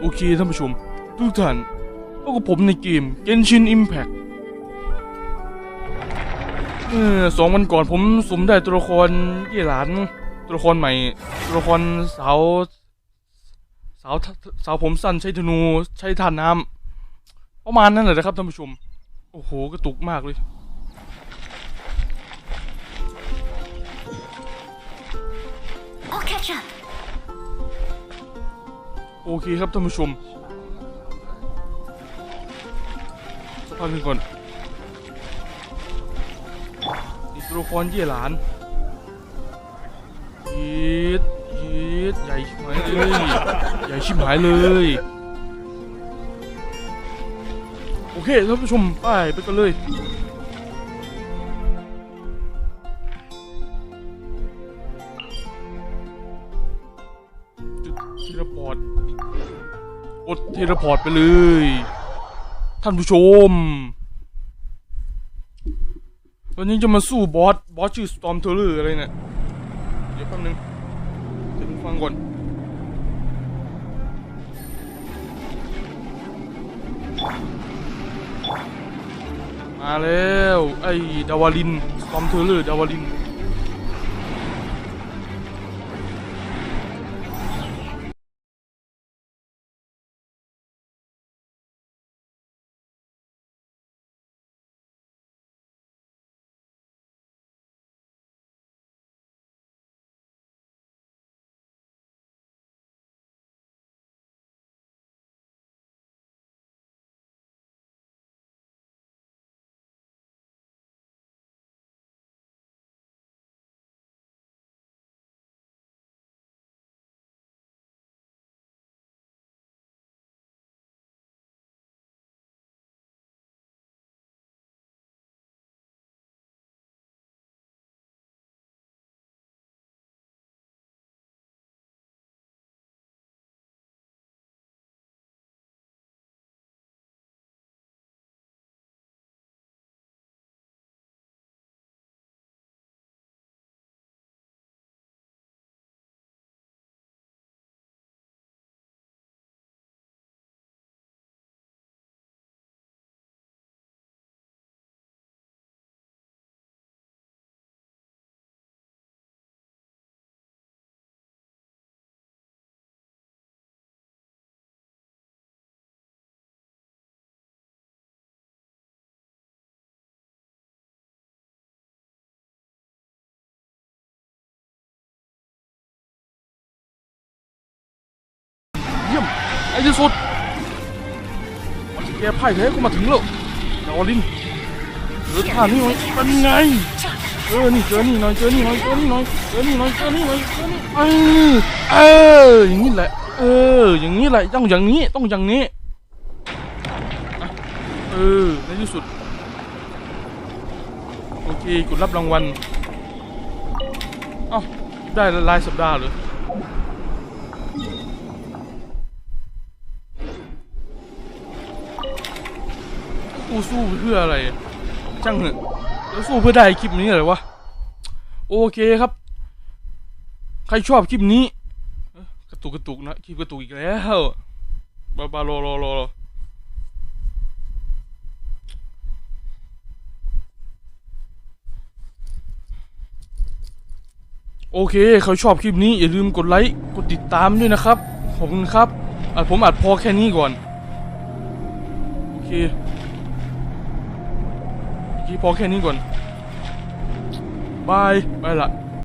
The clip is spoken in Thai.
โอเคท่านผู้ชม ทุกท่านพบกับผมในเกม Genshin Impact เมื่อสองวันก่อนผมสมได้ตัวละครเย่หลาน ตัวละครใหม่ ตัวละครสาว สาวสาวผมสั้นใช้ธนูใช้ท่านน้ำประมาณนั้นแหละนะครับท่านผู้ชม โอ้โหกระตุกมากเลย I'll catch up. โอเคครับท่านผู้ชมสักพักหนึ่งก่อนนี่ตัวละครเย่หลานยีดยีดใหญ่ชิบหายเลยใหญ่ชิบหายเลยโอเคท่านผู้ชมไปไปกันเลย เทเลพอร์ตกดเทเลพอร์ตไปเลย ท่านผู้ชม วันนี้จะมาสู้บอส บอสชื่อ Storm t e r r o r อะไรเนี่ย เดี๋ยวแป๊บนึงเดี๋ยวฟังก่อนมาแล้ว ไอ้ดาวาลิน Storm t e r r o r ดาวาลิน ไอ้ที่สุดแกพ่ายแพ้ก็มาถึงแล้วดาวลินเจอท่านี่หน่อยเป็นไงเออนี่เจอนี่หน่อยเจอนี่หน่อยเจอนี่หน่อยเจอนี่หน่อยเจอนี่หน่อยเจอนี่เออเอออย่างนี้แหละเอออย่างนี้แหละต้องอย่างนี้ต้องอย่างนี้เออในที่สุดโอเคกดรับรางวัลเอ้าได้รายสัปดาห์เหรอ กูสู้เพื่ออะไรช่างเหอะแล้วสู้เพื่อได้คลิปนี้เหรอวะโอเคครับ ใครชอบคลิปนี้ กระตุกกระตุกนะคลิปกระตุกอีกแล้วบาบารอรอรอรอโอเค เขาชอบคลิปนี้ อย่าลืมกดไลค์ กดติดตามด้วยนะครับ ขอบคุณครับอผมอัดพอแค่นี้ก่อน โอเค กี้พอแค่นี้ก่อนบาย ไปละ